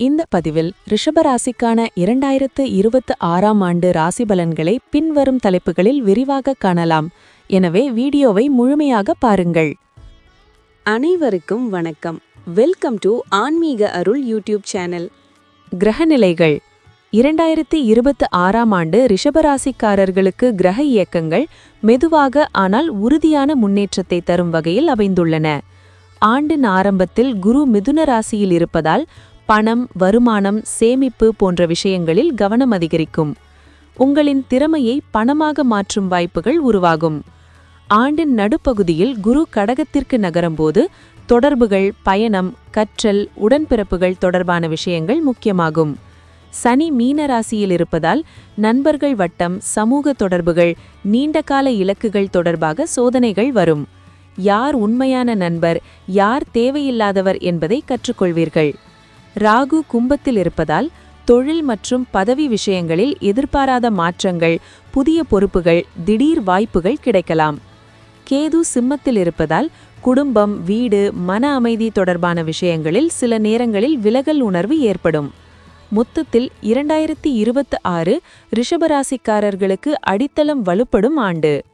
இந்த பதிவில் ரிஷபராசிக்கான இரண்டாயிரத்து இருபத்து ஆறாம் ஆண்டு ராசி பலன்களை பின்வரும் தலைப்புகளில் விரிவாக காணலாம். எனவே வீடியோவை முழுமையாக பாருங்கள். அனைவருக்கும் வணக்கம். வெல்கம் டு ஆன்மீக அருள் யூடியூப் சேனல். கிரகநிலைகள். இரண்டாயிரத்தி இருபத்து ஆறாம் ஆண்டு ரிஷபராசிக்காரர்களுக்கு கிரக இயக்கங்கள் மெதுவாக ஆனால் உறுதியான முன்னேற்றத்தை தரும் வகையில் அமைந்துள்ளன. ஆண்டின் ஆரம்பத்தில் குரு மிதுன ராசியில் இருப்பதால் பணம் வருமானம் சேமிப்பு போன்ற விஷயங்களில் கவனம் அதிகரிக்கும். உங்களின் திறமையை பணமாக மாற்றும் வாய்ப்புகள் உருவாகும். ஆண்டின் நடுப்பகுதியில் குரு கடகத்திற்கு நகரும்போது தொடர்புகள் பயணம் கற்றல் உடன்பிறப்புகள் தொடர்பான விஷயங்கள் முக்கியமாகும். சனி மீன ராசியில் இருப்பதால் நண்பர்கள் வட்டம் சமூக தொடர்புகள் நீண்டகால இலக்குகள் தொடர்பாக சோதனைகள் வரும். யார் உண்மையான நண்பர் யார் தேவையில்லாதவர் என்பதை கற்றுக்கொள்வீர்கள். ராகு கும்பத்தில் இருப்பதால் தொழில் மற்றும் பதவி விஷயங்களில் எதிர்பாராத மாற்றங்கள் புதிய பொறுப்புகள் திடீர் வாய்ப்புகள் கிடைக்கலாம். கேது சிம்மத்தில் இருப்பதால் குடும்பம் வீடு மன அமைதி தொடர்பான விஷயங்களில் சில நேரங்களில் விலகல் உணர்வு ஏற்படும். மொத்தத்தில் இரண்டாயிரத்தி இருபத்து ஆறு ரிஷபராசிக்காரர்களுக்கு அடித்தளம் வலுப்படும் ஆண்டு.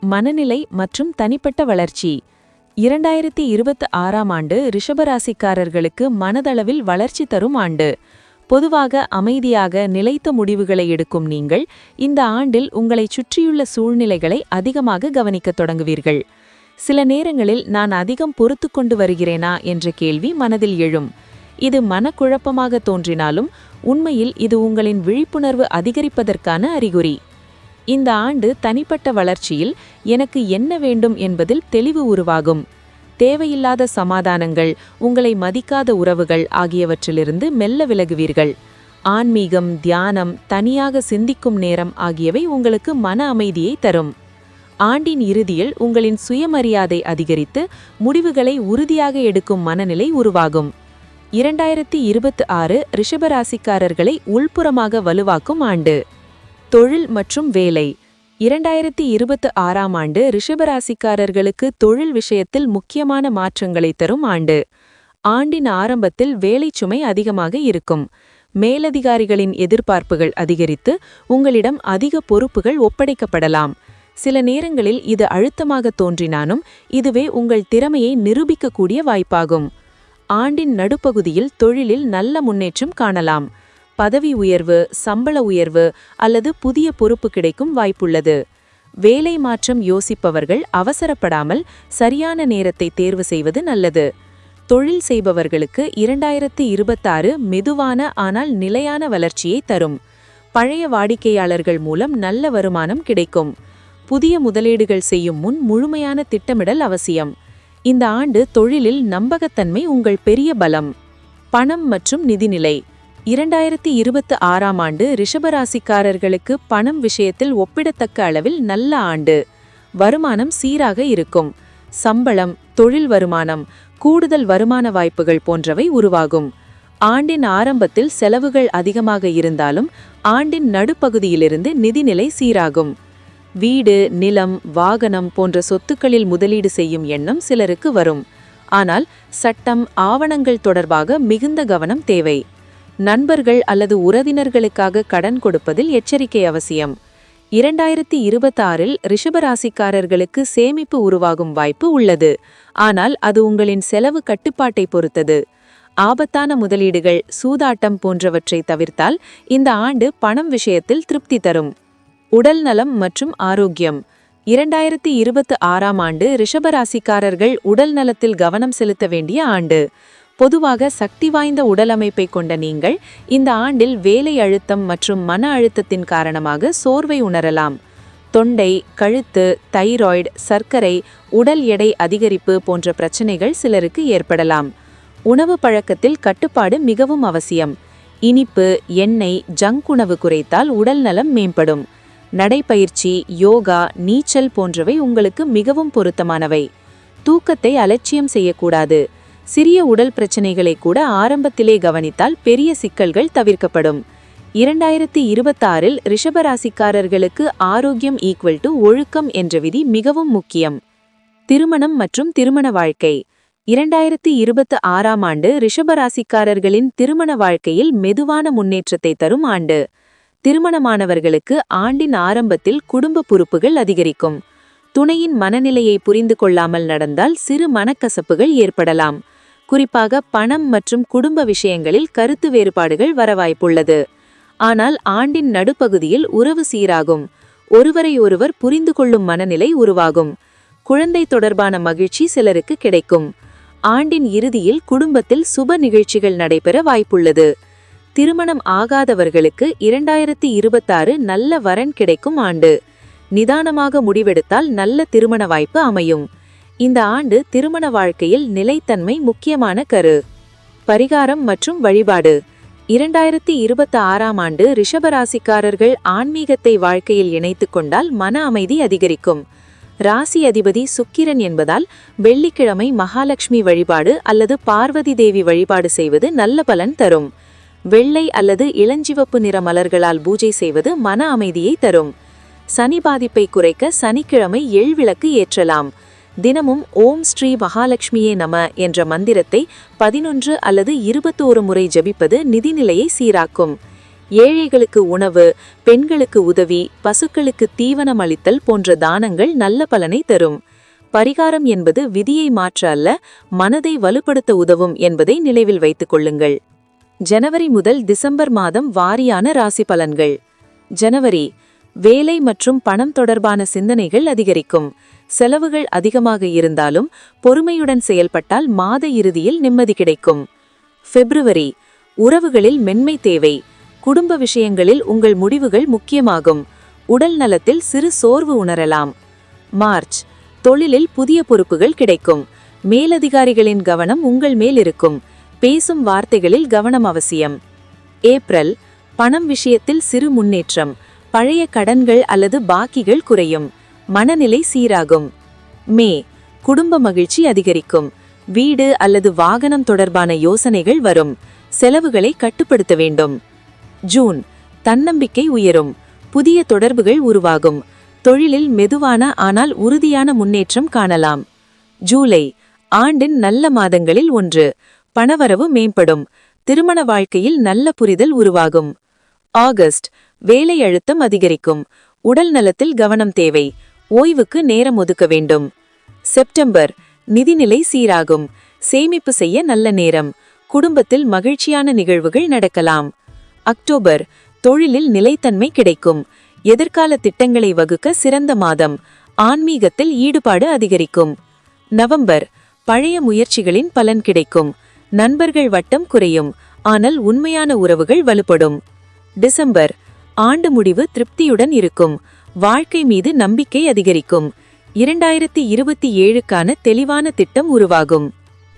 மனநிலை மற்றும் தனிப்பட்ட வளர்ச்சி. இரண்டாயிரத்தி இருபத்தி ஆறாம் ஆண்டு ரிஷபராசிக்காரர்களுக்கு மனதளவில் வளர்ச்சி தரும் ஆண்டு. பொதுவாக அமைதியாக நிலைத்த முடிவுகளை எடுக்கும் நீங்கள் இந்த ஆண்டில் உங்களை சுற்றியுள்ள சூழ்நிலைகளை அதிகமாக கவனிக்கத் தொடங்குவீர்கள். சில நேரங்களில் நான் அதிகம் பொறுத்து கொண்டு வருகிறேனா என்ற கேள்வி மனதில் எழும். இது மனக்குழப்பமாக தோன்றினாலும் உண்மையில் இது உங்களின் விழிப்புணர்வு அதிகரிப்பதற்கான அறிகுறி. இந்த ஆண்டு தனிப்பட்ட வளர்ச்சியில் எனக்கு என்ன வேண்டும் என்பதில் தெளிவு உருவாகும். தேவையில்லாத சமாதானங்கள் உங்களை மதிக்காத உறவுகள் ஆகியவற்றிலிருந்து மெல்ல விலகுவீர்கள். ஆன்மீகம் தியானம் தனியாக சிந்திக்கும் நேரம் ஆகியவை உங்களுக்கு மன அமைதியை தரும். ஆண்டின் இறுதியில் உங்களின் சுயமரியாதை அதிகரித்து முடிவுகளை உறுதியாக எடுக்கும் மனநிலை உருவாகும். இரண்டாயிரத்தி இருபத்தி ஆறு ரிஷபராசிக்காரர்களை உள்புறமாக வலுவாக்கும் ஆண்டு. தொழில் மற்றும் வேலை. இரண்டாயிரத்தி இருபத்து ஆறாம் ஆண்டு ரிஷபராசிக்காரர்களுக்கு தொழில் விஷயத்தில் முக்கியமான மாற்றங்களை தரும் ஆண்டு. ஆண்டின் ஆரம்பத்தில் வேலைச்சுமை அதிகமாக இருக்கும். மேலதிகாரிகளின் எதிர்பார்ப்புகள் அதிகரித்து உங்களிடம் அதிக பொறுப்புகள் ஒப்படைக்கப்படலாம். சில நேரங்களில் இது அழுத்தமாக தோன்றினாலும் இதுவே உங்கள் திறமையை நிரூபிக்கக்கூடிய வாய்ப்பாகும். ஆண்டின் நடுப்பகுதியில் தொழிலில் நல்ல முன்னேற்றம் காணலாம். பதவி உயர்வு சம்பள உயர்வு அல்லது புதிய பொறுப்பு கிடைக்கும் வாய்ப்புள்ளது. வேலை மாற்றம் யோசிப்பவர்கள் அவசரப்படாமல் சரியான நேரத்தை தேர்வு செய்வது நல்லது. தொழில் செய்பவர்களுக்கு இரண்டாயிரத்து இருபத்தாறு மெதுவான ஆனால் நிலையான வளர்ச்சியை தரும். பழைய வாடிக்கையாளர்கள் மூலம் நல்ல வருமானம் கிடைக்கும். புதிய முதலீடுகள் செய்யும் முன் முழுமையான திட்டமிடல் அவசியம். இந்த ஆண்டு தொழிலில் நம்பகத்தன்மை உங்கள் பெரிய பலம். பணம் மற்றும் நிதிநிலை இரண்டாயிரத்தி இருபத்து ஆறாம் ஆண்டு ரிஷபராசிக்காரர்களுக்கு பணம் விஷயத்தில் ஒப்பிடத்தக்க அளவில் நல்ல ஆண்டு. வருமானம் சீராக இருக்கும். சம்பளம் தொழில் வருமானம் கூடுதல் வருமான வாய்ப்புகள் போன்றவை உருவாகும். ஆண்டின் ஆரம்பத்தில் செலவுகள் அதிகமாக இருந்தாலும் ஆண்டின் நடுப்பகுதியிலிருந்து நிதிநிலை சீராகும். வீடு நிலம் வாகனம் போன்ற சொத்துக்களில் முதலீடு செய்யும் எண்ணம் சிலருக்கு வரும். ஆனால் சட்டம் ஆவணங்கள் தொடர்பாக மிகுந்த கவனம் தேவை. நண்பர்கள் அல்லது உறவினர்களுக்காக கடன் கொடுப்பதில் எச்சரிக்கை அவசியம். இரண்டாயிரத்தி இருபத்தாறில் ரிஷபராசிக்காரர்களுக்கு சேமிப்பு உருவாகும் வாய்ப்பு உள்ளது. ஆனால் அது உங்களின் செலவு கட்டுப்பாட்டை பொறுத்தது. ஆபத்தான முதலீடுகள் சூதாட்டம் போன்றவற்றை தவிர்த்தால் இந்த ஆண்டு பணம் விஷயத்தில் திருப்தி தரும். உடல் நலம் மற்றும் ஆரோக்கியம். இரண்டாயிரத்தி இருபத்து ஆறாம் ஆண்டு ரிஷபராசிக்காரர்கள் உடல் நலத்தில் கவனம் செலுத்த வேண்டிய ஆண்டு. பொதுவாக சக்தி வாய்ந்த உடலமைப்பை கொண்ட நீங்கள் இந்த ஆண்டில் வேலை அழுத்தம் மற்றும் மன அழுத்தத்தின் காரணமாக சோர்வை உணரலாம். தொண்டை கழுத்து தைராய்டு சர்க்கரை உடல் எடை அதிகரிப்பு போன்ற பிரச்சனைகள் சிலருக்கு ஏற்படலாம். உணவு பழக்கத்தில் கட்டுப்பாடு மிகவும் அவசியம். இனிப்பு எண்ணெய் ஜங்க் உணவு குறைத்தால் உடல் நலம் மேம்படும். நடைப்பயிற்சி யோகா நீச்சல் போன்றவை உங்களுக்கு மிகவும் பொருத்தமானவை. தூக்கத்தை அலட்சியம் செய்யக்கூடாது. சிறிய உடல் பிரச்சனைகளை கூட ஆரம்பத்திலே கவனித்தால் பெரிய சிக்கல்கள் தவிர்க்கப்படும். இரண்டாயிரத்தி இருபத்தாறில் ரிஷபராசிக்காரர்களுக்கு ஆரோக்கியம் ஈக்குவல் டு ஒழுக்கம் என்ற விதி மிகவும் முக்கியம். திருமணம் மற்றும் திருமண வாழ்க்கை. இரண்டாயிரத்தி இருபத்து ஆறாம் ஆண்டு ரிஷபராசிக்காரர்களின் திருமண வாழ்க்கையில் மெதுவான முன்னேற்றத்தை தரும் ஆண்டு. திருமணமானவர்களுக்கு ஆண்டின் ஆரம்பத்தில் குடும்ப பொறுப்புகள் அதிகரிக்கும். துணையின் மனநிலையை புரிந்து கொள்ளாமல் நடந்தால் சிறு மனக்கசப்புகள் ஏற்படலாம். குறிப்பாக பணம் மற்றும் குடும்ப விஷயங்களில் கருத்து வேறுபாடுகள் வர வாய்ப்புள்ளது. ஆனால் ஆண்டின் நடுப்பகுதியில் உறவு சீராகும். ஒருவரை ஒருவர் புரிந்து கொள்ளும் மனநிலை உருவாகும். குழந்தை தொடர்பான மகிழ்ச்சி சிலருக்கு கிடைக்கும். ஆண்டின் இறுதியில் குடும்பத்தில் சுப நிகழ்ச்சிகள் நடைபெற வாய்ப்புள்ளது. திருமணம் ஆகாதவர்களுக்கு இரண்டாயிரத்தி இருபத்தாறு நல்ல வரன் கிடைக்கும் ஆண்டு. நிதானமாக முடிவெடுத்தால் நல்ல திருமண வாய்ப்பு அமையும். இந்த ஆண்டு திருமண வாழ்க்கையில் நிலைத்தன்மை முக்கியமான கரு. பரிகாரம் மற்றும் வழிபாடு. இரண்டாயிரத்தி இருபத்தி ஆறாம் ஆண்டு ரிஷபராசிக்காரர்கள் ஆன்மீகத்தை வாழ்க்கையில் இணைத்துக் கொண்டால் மன அமைதி அதிகரிக்கும். ராசி அதிபதி சுக்கிரன் என்பதால் வெள்ளிக்கிழமை மகாலட்சுமி வழிபாடு அல்லது பார்வதி தேவி வழிபாடு செய்வது நல்ல பலன் தரும். வெள்ளை அல்லது இளஞ்சிவப்பு நிற மலர்களால் பூஜை செய்வது மன அமைதியை தரும். சனி பாதிப்பை குறைக்க சனிக்கிழமை எள் விளக்கு ஏற்றலாம். தினமும் ஓம் ஸ்ரீ மகாலட்சுமியே நம என்ற மந்திரத்தை பதினொன்று அல்லது இருபத்தோரு முறை ஜபிப்பது நிதிநிலையை சீராக்கும். ஏழைகளுக்கு உணவு பெண்களுக்கு உதவி பசுக்களுக்கு தீவனம் அளித்தல் போன்ற தானங்கள் நல்ல பலனை தரும். பரிகாரம் என்பது விதியை மாற்ற அல்ல மனதை வலுப்படுத்த உதவும் என்பதை நினைவில் வைத்துக் கொள்ளுங்கள். ஜனவரி முதல் டிசம்பர் மாதம் வாரியான ராசி பலன்கள். ஜனவரி வேலை மற்றும் பணம் தொடர்பான சிந்தனைகள் அதிகரிக்கும். செலவுகள் அதிகமாக இருந்தாலும் பொறுமையுடன் செயல்பட்டால் மாத இறுதியில் நிம்மதி கிடைக்கும். பிப்ரவரி உறவுகளில் மென்மை தேவை. குடும்ப விஷயங்களில் உங்கள் முடிவுகள் முக்கியமாகும். உடல் நலத்தில் சிறு சோர்வு உணரலாம். மார்ச் தொழிலில் புதிய பொறுப்புகள் கிடைக்கும். மேலதிகாரிகளின் கவனம் உங்கள் மேல் இருக்கும். பேசும் வார்த்தைகளில் கவனம் அவசியம். ஏப்ரல் பணம் விஷயத்தில் சிறு முன்னேற்றம். பழைய கடன்கள் அல்லது பாக்கிகள் குறையும். மனநிலை சீராகும். மே குடும்ப மகிழ்ச்சி அதிகரிக்கும். வீடு அல்லது வாகனம் தொடர்பான யோசனைகள் வரும். செலவுகளை கட்டுப்படுத்த வேண்டும். ஜூன் தன்னம்பிக்கை உயரும். புதிய தொடர்புகள் உருவாகும். தொழிலில் மெதுவான ஆனால் உறுதியான முன்னேற்றம் காணலாம். ஜூலை ஆண்டின் நல்ல மாதங்களில் ஒன்று. பணவரவு மேம்படும். திருமண வாழ்க்கையில் நல்ல புரிதல் உருவாகும். ஆகஸ்ட் வேலை அழுத்தம் அதிகரிக்கும். உடல் நலத்தில் கவனம் தேவை. ஓய்வுக்கு நேரம் ஒதுக்க வேண்டும். செப்டம்பர் நிதிநிலை சீராகும். சேமிப்பு செய்ய நல்ல நேரம். குடும்பத்தில் மகிழ்ச்சியான நிகழ்வுகள் நடக்கலாம். அக்டோபர் தொழிலில் நிலைத்தன்மை கிடைக்கும். எதிர்கால திட்டங்களை வகுக்க சிறந்த மாதம். ஆன்மீகத்தில் ஈடுபாடு அதிகரிக்கும். நவம்பர் பழைய முயற்சிகளின் பலன் கிடைக்கும். நண்பர்கள் வட்டம் குறையும். ஆனால் உண்மையான உறவுகள் வலுப்படும். டிசம்பர் ஆண்டு முடிவு திருப்தியுடன் இருக்கும். வாழ்க்கை மீது நம்பிக்கை அதிகரிக்கும். இரண்டாயிரத்தி இருபத்தி ஏழுக்கான தெளிவான திட்டம் உருவாகும்.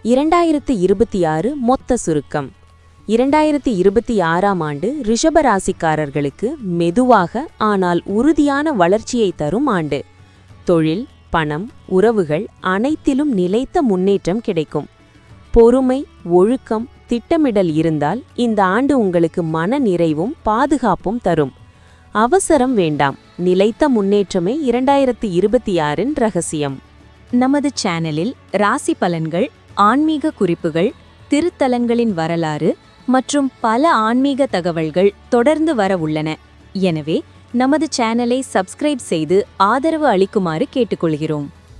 இரண்டாயிரத்து இருபத்தி ஆறு மொத்த சுருக்கம். இரண்டாயிரத்தி இருபத்தி ஆறாம் ஆண்டு ரிஷபராசிக்காரர்களுக்கு மெதுவாக ஆனால் உறுதியான வளர்ச்சியை தரும் ஆண்டு. தொழில் பணம் உறவுகள் அனைத்திலும் நிலைத்த முன்னேற்றம் கிடைக்கும். பொறுமை ஒழுக்கம் திட்டமிடல் இருந்தால் இந்த ஆண்டு உங்களுக்கு மன நிறைவும் பாதுகாப்பும் தரும். அவசரம் வேண்டாம். நிலைத்த முன்னேற்றமே இரண்டாயிரத்தி இருபத்தி ஆறின் ரகசியம். நமது சேனலில் ராசி பலன்கள் ஆன்மீக குறிப்புகள் திருத்தலங்களின் வரலாறு மற்றும் பல ஆன்மீக தகவல்கள் தொடர்ந்து வர உள்ளன. எனவே நமது சேனலை சப்ஸ்கிரைப் செய்து ஆதரவு அளிக்குமாறு கேட்டுக்கொள்கிறோம்.